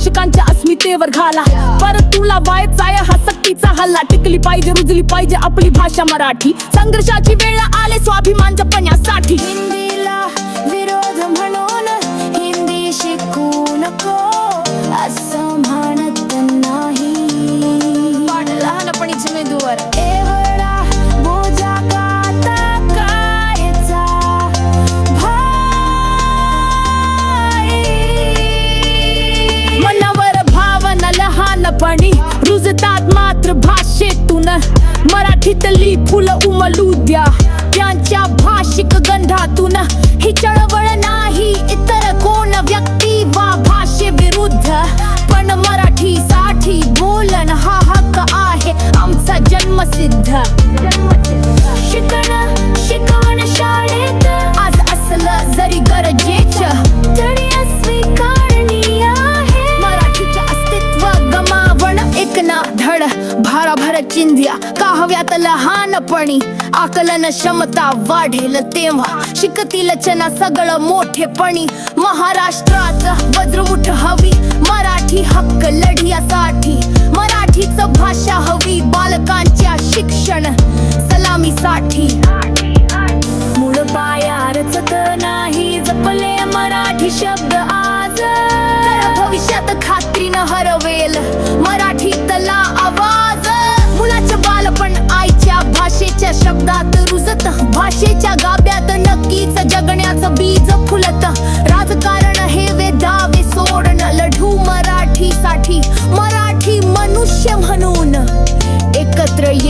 भाषिकांच्या अस्मितेवर घाला. परत तुला वायचाय हा सक्तीचा हल्ला. टिकली पाहिजे रुजली पाहिजे आपली भाषा मराठी. संघर्षाची वेळ आले स्वाभिमान जपण्यासाठी लहानपणी रुजतात मात्र भाषेतून. मराठीतली फुलं उमलू द्या त्यांच्या भाषिक गंधातून. ही चळवळ नाही इतर कोण व्यक्ती वा भाषे विरुद्ध. पण मराठीसाठी बोलन हा हक्क आहे आमचा जन्मसिद्ध. चिंध्या काहव्यात लहानपणी आकलन क्षमता वाढेल तेव्हा. शिकतील चना सगळं मोठेपणी. महाराष्ट्रात वज्रमुठ हवी मराठी हक्क लढ्यासाठी. मराठीच भाषा हवी बालकांच्या शिक्षण सलामीसाठी. मूळ पायारच तर नाही जपले मराठी शब्द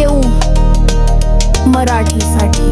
येऊ मराठीसाठी.